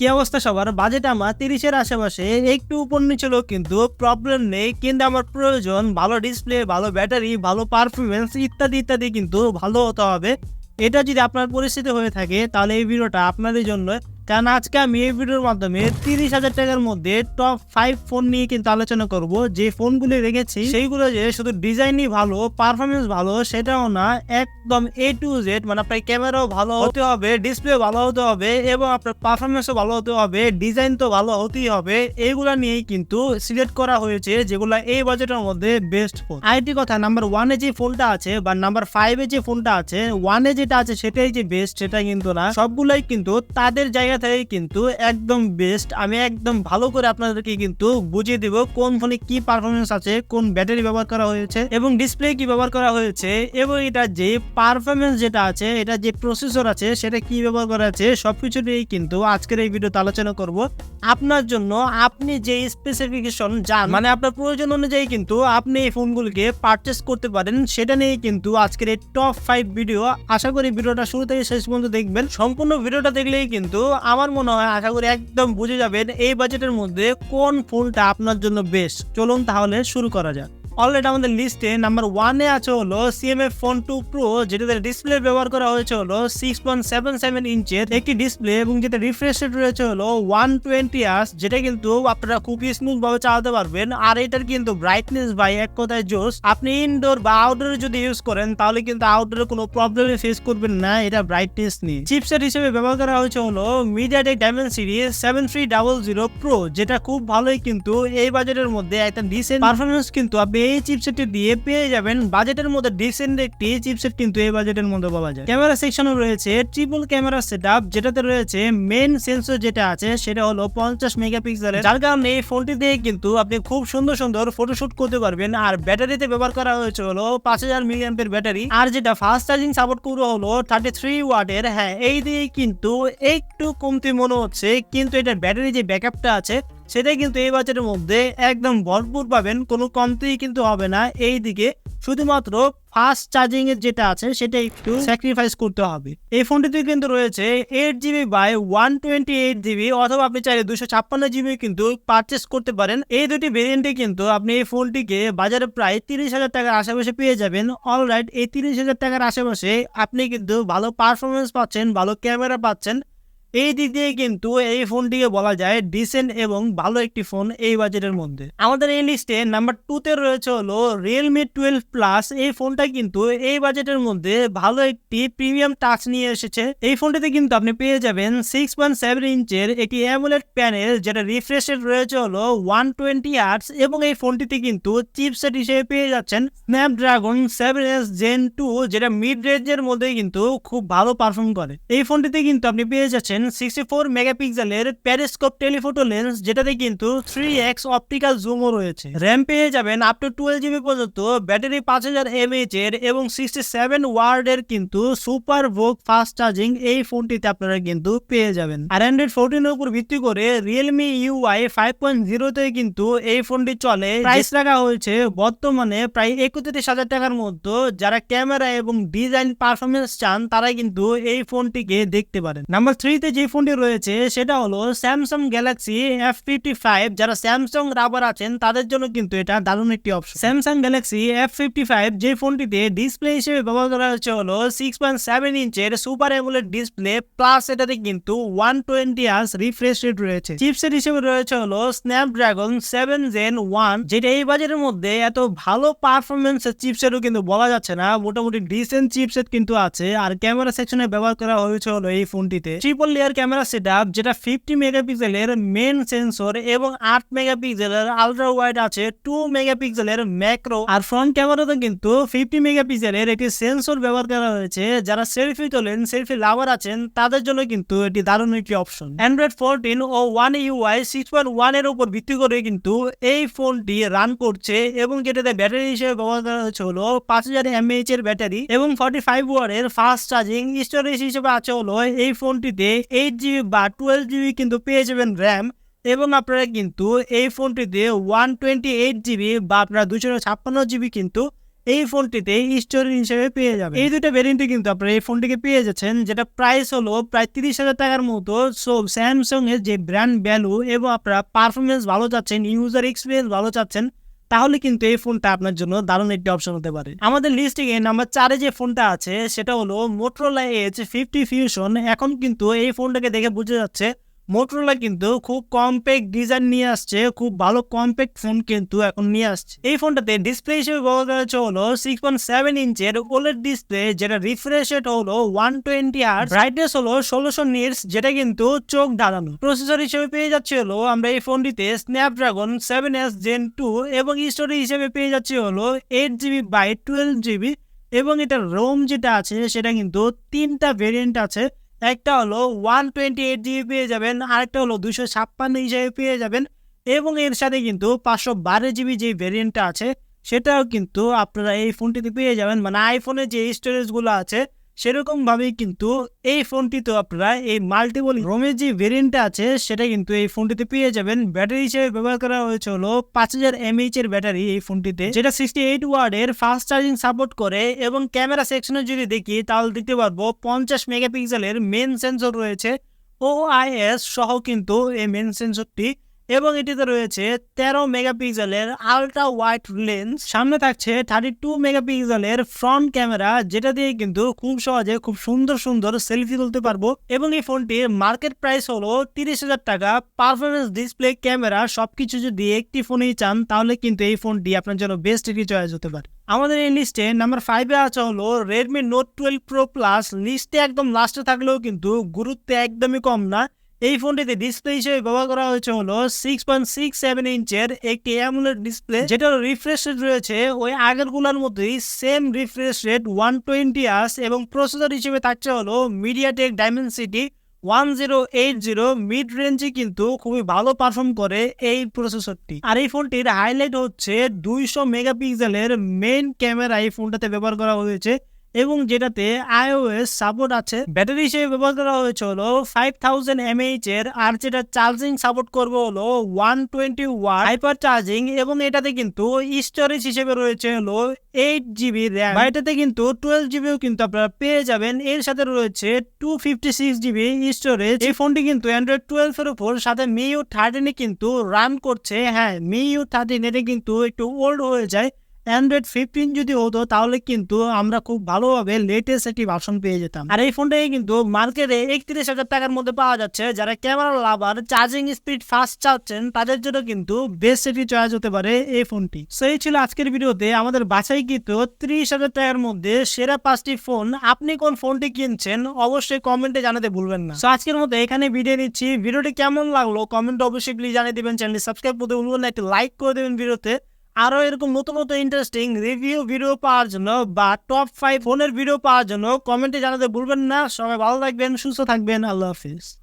কি অবস্থা সবার? বাজেট আমার তিরিশের আশেপাশে, একটু উপর নিচে কিন্তু প্রবলেম নেই। কিন্তু আমার প্রয়োজন ভালো ডিসপ্লে ভালো ব্যাটারি ভালো পারফরমেন্স ইত্যাদি ইত্যাদি কিন্তু ভালো হতে হবে। এটা যদি আপনার পরিস্থিতি হয়ে থাকে, তাহলে এই ভিডিওটা আপনাদের জন্য কারণ আজকে আমি এই ভিডিওর মাধ্যমে তিরিশ হাজার টাকার মধ্যে টপ ফাইভ ফোন নিয়ে কিন্তু আলোচনা করব। যে ফোনগুলি রেখেছি, সেইগুলো যে শুধু ডিজাইনই ভালো পারফরমেন্স ভালো, সেটাও না, একদম এ টু জেড মানে আপনার ক্যামেরাও ভালো হতে হবে ডিসপ্লে ভালো হতে হবে এবং আপনার পারফরমেন্সও ভালো হতে হবে ডিজাইন তো ভালো হতেই হবে এইগুলা নিয়েই কিন্তু সিলেক্ট করা হয়েছে যেগুলো এই বাজেটের মধ্যে বেস্ট ফোন আইটি কথা নাম্বার ওয়ানে যে ফোনটা আছে বা নাম্বার ফাইভে যে ফোনটা আছে ওয়ানে যেটা আছে সেটাই যে বেস্ট সেটা কিন্তু না, সবগুলাই কিন্তু তাদের জায়গা থেকে কিন্তু একদম বেস্ট আমি একদম ভালো করে আপনাদেরকে কিন্তু বুঝিয়ে দিব কোন ফোনে কি পারফরমেন্স আছে, কোন ব্যাটারি ব্যবহার করা হয়েছে এবং ডিসপ্লে কি ব্যবহার করা হয়েছে এবং এটা যে পারফরমেন্স যেটা আছে এটা যে প্রসেসর আছে, সেটা কি ব্যবহার করা আছে, সবকিছু নিয়েই কিন্তু আজকের এই ভিডিওতে আলোচনা করব। আপনার জন্য আপনি যে স্পেসিফিকেশন যান মানে আপনার প্রয়োজন অনুযায়ী কিন্তু আপনি এই ফোনগুলিকে পারচেস করতে পারেন। সেটা নিয়ে কিন্তু আজকের এই টপ ফাইভ ভিডিও আশা করি ভিডিওটা শুরু থেকে শেষ পর্যন্ত দেখবেন। সম্পূর্ণ ভিডিওটা দেখলেই কিন্তু আমার মনে হয়, আশা করি একদম বুঝে যাবেন এই বাজেটের মধ্যে কোন ফোনটা আপনার জন্য বেস্ট চলুন তাহলে শুরু করা যাক। অলরেডি আমাদের লিস্টে নাম্বার ওয়ানে আছে হলো সিএমএফ ফোন টু প্রো যেটাতে ডিসপ্লে ব্যবহার করা হয়েছে হলো সিক্স পয়েন্ট সেভেন সেভেন ইঞ্চের একটি ডিসপ্লে এবং যেটা রিফ্রেশ রেট রয়েছে হলো ওয়ান টোয়েন্টি আস যেটা কিন্তু আপনারা খুবই স্মুথ ভাবে চালাতে পারবেন। আর এটার কিন্তু ব্রাইটনেস বাই এক কথায় জোস আপনি ইনডোর বা আউটডোরে যদি ইউজ করেন, তাহলে কিন্তু আউটডোরে কোনো প্রবলেম ফেস করবেন না, এটা ব্রাইটনেস নিয়ে। চিপসেট হিসেবে ব্যবহার করা হয়েছে হলো media MediaTek Dimensity seven three double zero pro যেটা খুব ভালোই কিন্তু এই বাজেটের মধ্যে একটা ডিসেন্ট পারফরমেন্স কিন্তু আপনি এই চিপসেটটি দিয়ে পেয়ে যাবেন বাজেটের মধ্যে ডিসেন্ট একটি চিপসেট কিন্তু এই বাজেটের মধ্যে পাওয়া যায়। ক্যামেরা সেকশনও রয়েছে ট্রিপল ক্যামেরা সেট যেটাতে রয়েছে মেন সেন্সর যেটা আছে সেটা হলো পঞ্চাশ মেগাপিক্সেলের যার কারণে এই ফোনটি দিয়ে কিন্তু আপনি খুব সুন্দর সুন্দর ফটোশুট করতে পারবেন আর ব্যাটারিতে ব্যবহার করা হয়েছে হলো পাঁচ হাজার মিলিয়ামের ব্যাটারি। আর যেটা ফাস্ট চার্জিং সাপোর্ট করে হলো থার্টি থ্রি ওয়াটের হ্যাঁ এই দিয়ে কিন্তু একটু কমতি মনে হচ্ছে, কিন্তু এটার ব্যাটারি যে ব্যাকআপটা আছে সেটাই কিন্তু এই বাজেটের মধ্যে একদম ভরপুর পাবেন, কোনো কমতি কিন্তু হবে না। এই দিকে শুধুমাত্র ফাস্ট চার্জিং এর যেটা আছে, সেটা একটু স্যাক্রিফাইস করতে হবে। এই ফোনটিতে কিন্তু রয়েছে eight GB by one twenty eight GB অথবা আপনি চাইলে দুশো ছাপ্পান্ন জিবি কিন্তু পারচেস করতে পারেন। এই দুটি ভেরিয়েন্টে কিন্তু আপনি এই ফোনটিকে বাজারে প্রায় তিরিশ হাজার টাকার আশেপাশে পেয়ে যাবেন। অলরাইট এই তিরিশ হাজার টাকার আশেপাশে আপনি কিন্তু ভালো পারফরমেন্স পাচ্ছেন, ভালো ক্যামেরা পাচ্ছেন। এই দিক দিয়ে কিন্তু এই ফোনটিকে বলা যায় ডিসেন্ট এবং ভালো একটি ফোন এই বাজেটের মধ্যে। আমাদের এই লিস্টে নাম্বার টুতে রয়েছে হলো রিয়েলমি টুয়েলভ প্লাস এই ফোনটা কিন্তু এই বাজেটের মধ্যে ভালো একটি প্রিমিয়াম টাচ নিয়ে এসেছে। এই ফোনটিতে কিন্তু আপনি পেয়ে যাবেন সিক্স পয়েন্ট সেভেন ইঞ্চের একটি অ্যামুলেট প্যানেল যেটা রিফ্রেশ রেট রয়েছে হলো ওয়ান টোয়েন্টি আর্টস এবং এই ফোনটিতে কিন্তু চিপসেট হিসেবে পেয়ে যাচ্ছেন Snapdragon seven S gen two যেটা মিড রেঞ্জের মধ্যে কিন্তু খুব ভালো পারফর্ম করে। এই ফোনটিতে কিন্তু আপনি পেয়ে যাচ্ছেন সিক্সটি ফোর মেগাপিক্সেলের প্যারিস্কোপ টেলিফোটো লেন্স যেটাতে কিন্তু থ্রি এক্স অপটিক্যাল জুমও রয়েছে। র্যাম পেয়ে যাবেন আপ টু টুয়েলভ জিবি পর্যন্ত ব্যাটারি পাঁচ হাজার এমএইচ এর এবং সিক্সটি সেভেন ওয়ার্ডের কিন্তু সুপার ভোক ফাস্ট চার্জিং এই ফোনটিতে আপনারা কিন্তু পেয়ে যাবেন। আর অ্যান্ড্রয়েড ফোরটিনের উপর ভিত্তি করে রিয়েলমি ইউআই ফাইভ পয়েন্ট জিরোতে কিন্তু এই ফোনটি চলে। প্রাইস রাখা হয়েছে বর্তমানে প্রায় একত্রিশ হাজার টাকার মধ্যে। যারা ক্যামেরা এবং ডিজাইন পারফরমেন্স চান তারা কিন্তু এই ফোনটিকে দেখতে পারেন। নাম্বার থ্রিতে যে ফোনটি রয়েছে, সেটা হলো Samsung Galaxy F fifty five যারা স্যামসাং রাবার আছেন, তাদের জন্য কিন্তু এটা দারুণ একটি option Samsung Galaxy F fifty five যে ফোনটিতে ডিসপ্লে হিসেবে ব্যবহার করা হচ্ছে হলো সিক্স পয়েন্ট সেভেন ইঞ্চের সুপার এমুলেট ডিসপ্লে প্লাস এটাতে কিন্তু ওয়ান টোয়েন্টি আস রিফ্রেশ রেট রয়েছে। চিপসেট হিসেবে রয়েছে হলো স্ন্যাপড্রাগন সেভেন জেন ওয়ান যেটা এই বাজারের মধ্যে এত ভালো পারফরমেন্সের চিপসেটও কিন্তু বলা যাচ্ছে না। মোটামুটি ডিসেন্ট চিপসেট কিন্তু আছে। আর ক্যামেরা সেকশনে ব্যবহার করা হয়েছে হলো এই ফোনটিতে। Triple layer camera set up যেটা ফিফটি মেগাপিক্সেলের মেন সেন্সর এবং আট মেগাপিক্সেলের আলট্রা ওয়াইড আছে টু মেগাপিক্সেলের ম্যাক্রো আর ফ্রন্ট ক্যামেরাতে কিন্তু ফিফটি মেগাপিক্সেলের একটি সেন্সর ব্যবহার করা হয়েছে, যারা সেলফি তোলেন সেলফি লাভার আছেন, তাদের জন্য কিন্তু এটি দারুণ একটি অপশন অ্যান্ড্রয়েড ফোরটিন ও ওয়ান ইউআই সিক্স পয়েন্ট ওয়ানের উপর ভিত্তি করে কিন্তু এই ফোনটি রান করছে এবং যেটাতে ব্যাটারি হিসেবে ব্যবহার করা হচ্ছে হলো পাঁচ হাজার এমএইচ এর ব্যাটারি এবং ফর্টি ফাইভ ওয়ারের ফাস্ট চার্জিং স্টোরেজ হিসেবে আছে হলো এই ফোনটিতে এইট জিবি বা টুয়েলভ জিবি কিন্তু পেয়ে যাবেন র্যাম। এবং আপনারা কিন্তু এই ফোনটিতে ওয়ান টোয়েন্টি এইট জিবি বা আপনারা দুশো ছাপ্পান্ন জিবি কিন্তু এই ফোনটিতে স্টোরেজ হিসেবে পেয়ে যাবেন। এই দুটো ভেরিয়েন্টে কিন্তু আপনারা এই ফোনটিকে পেয়ে যাচ্ছেন, যেটা প্রাইস হলো প্রায় তিরিশ হাজার টাকার মতো। সো স্যামসাং এর যে ব্র্যান্ড ভ্যালু এবং আপনারা পারফরমেন্স ভালো চাচ্ছেন ইউজার এক্সপিরিয়েন্স ভালো চাচ্ছেন তাহলে কিন্তু এই ফোনটা আপনার জন্য দারুণ একটি অপশন হতে পারে। আমাদের লিস্টিং এ নাম্বার চারে যে ফোনটা আছে, সেটা হলো মোটরোলা এইচ ফিফটি ফিউশন এখন কিন্তু এই ফোনটাকে দেখে বুঝে যাচ্ছে মোটরোলা কিন্তু খুব কম্প্যাক্ট ডিজাইন নিয়ে আসছে, খুব ভালো কম্প্যাক্ট ফোন কিন্তু এখন নিয়ে আসছে। এই ফোনটাতে ডিসপ্লে হিসেবে ব্যবহার করা হলো সিক্স পয়েন্ট সেভেন ইঞ্চের ওলেড ডিসপ্লে যেটা রিফ্রেশ রেট হলো ওয়ান টোয়েন্টি আর ব্রাইটনেস হলো ষোলোশো নিটস যেটা কিন্তু চোখ ঢালানো প্রসেসর হিসেবে পেয়ে যাচ্ছে হলো আমরা এই ফোনটিতে Snapdragon seven S gen two এবং স্টোরেজ হিসেবে পেয়ে যাচ্ছে হলো eight GB by twelve GB এবং এটা রোম যেটা আছে, সেটা কিন্তু তিনটা ভেরিয়েন্ট আছে। একটা হলো ওয়ান টোয়েন্টি এইট জিবি পেয়ে যাবেন, আরেকটা হলো দুশো ছাপ্পান্ন হিসেবে পেয়ে যাবেন এবং এর সাথে কিন্তু পাঁচশো বারো জিবি যে ভেরিয়েন্টটা আছে, সেটাও কিন্তু আপনারা এই ফোনটিতে পেয়ে যাবেন। মানে আইফোনের যে স্টোরেজগুলো আছে সেরকম ভাবেই কিন্তু এই ফোনটিতেও আপনারা এই মাল্টিপল রোমের যে ভেরিয়েন্টটা আছে, সেটা কিন্তু এই ফোনটিতে পেয়ে যাবেন। ব্যাটারি হিসেবে ব্যবহার করা হয়েছে হলো পাঁচ হাজার এমএইচ এর ব্যাটারি এই ফোনটিতে, যেটা সিক্সটি এইট ওয়ার্ডের ফাস্ট চার্জিং সাপোর্ট করে এবং ক্যামেরা সেকশনে যদি দেখি, তাহলে দেখতে পারব পঞ্চাশ মেগাপিক্সেলের মেন সেন্সর রয়েছে। ও আইএস সহ কিন্তু এই মেন সেন্সরটি এবং এটিতে রয়েছে তেরো মেগাপিক্সেলের আলট্রা ওয়াইড লেন্স। সামনে থাকছে থার্টি টু মেগাপিক্সেলের ফ্রন্ট ক্যামেরা, যেটা দিয়ে কিন্তু খুব সহজে খুব সুন্দর সুন্দর সেলফি তুলতে পারব। এবং এই ফোনটির মার্কেট প্রাইস হলো তিরিশ হাজার টাকা। পারফরমেন্স ডিসপ্লে, ক্যামেরা সবকিছু যদি একটি ফোনেই চান, তাহলে কিন্তু এই ফোনটি আপনার জন্য বেস্ট একটি চয়েস হতে পারে। আমাদের এই লিস্টে নাম্বার ফাইভে আছে হলো Redmi note twelve pro plus লিস্টে একদম লাস্টে থাকলেও কিন্তু গুরুত্ব একদমই কম না। এই ফোনটিতে ডিসপ্লে হিসেবে ব্যবহার করা হয়েছে হলো সিক্স পয়েন্ট সিক্স সেভেন ইঞ্চের একটি অ্যামুলেট ডিসপ্লে যেটার রিফ্রেশ রেট রয়েছে ওই আগেরগুলোর মতোই same refresh rate one twenty আস এবং প্রসেসর হিসেবে থাকছে হলো MediaTek Dimensity one zero eight zero mid রেঞ্জে কিন্তু খুবই ভালো পারফর্ম করে এই প্রসেসরটি আর এই ফোনটির হাইলাইট হচ্ছে দুইশো মেগাপিক্সেলের মেন ক্যামেরা এই ফোনটাতে ব্যবহার করা হয়েছে। এবং যেটাতে আইওএস সাপোর্ট আছে ব্যাটারি হিসেবে ব্যবহার করা হয়েছে হলো ফাইভ থাউজেন্ড এমএইচ এর, আর যেটা চার্জিং সাপোর্ট করবে হলো one twenty watt hyper charging এবং এটাতে কিন্তু স্টোরেজ হিসেবে রয়েছে হলো এইট জিবি র্যাম বা এটাতে কিন্তু টুয়েলভ জিবিও কিন্তু আপনারা পেয়ে যাবেন। এর সাথে রয়েছে two fifty six GB storage এই ফোনটি কিন্তু অ্যান্ড্রয়েড টুয়েলভ এর উপর, সাথে মি ইউ থার্টিনে কিন্তু রান করছে। হ্যাঁ মি ইউ থার্টিন এটা কিন্তু একটু ওল্ড হয়ে যায়। অ্যান্ড্রয়েড ফিফটিন যদি হতো, তাহলে কিন্তু আমরা খুব ভালোভাবে লেটেস্ট একটি ভার্সন পেয়ে যেতাম। আর এই ফোনটাই কিন্তু মার্কেটে একত্রিশ হাজার টাকার মধ্যে পাওয়া যাচ্ছে। যারা camera lover charging speed fast চাচ্ছেন, তাদের জন্য কিন্তু বেস্ট একটি চয়েস হতে পারে এই ফোনটি সো এই ছিল আজকের ভিডিওতে আমাদের বাছাই বাছাইকৃত ত্রিশ হাজার টাকার মধ্যে সেরা পাঁচটি ফোন আপনি কোন ফোনটি কিনছেন, অবশ্যই কমেন্টে জানাতে ভুলবেন না। সো আজকের মতো এখানে ভিডিও নিচ্ছি। ভিডিওটি কেমন লাগল কমেন্ট অবশ্যই প্লিজ জানিয়ে দিবেন। চ্যানেলটি সাবস্ক্রাইব করতে ভুলবেন না। একটি লাইক করে দেবেন ভিডিওতে। আরও এরকম নতুন নতুন ইন্টারেস্টিং রিভিউ ভিডিও পাওয়ার জন্য বা টপ ফাইভ ফোনের ভিডিও পাওয়ার জন্য কমেন্টে জানাতে ভুলবেন না। সবাই ভালো থাকবেন, সুস্থ থাকবেন। আল্লাহ হাফিজ।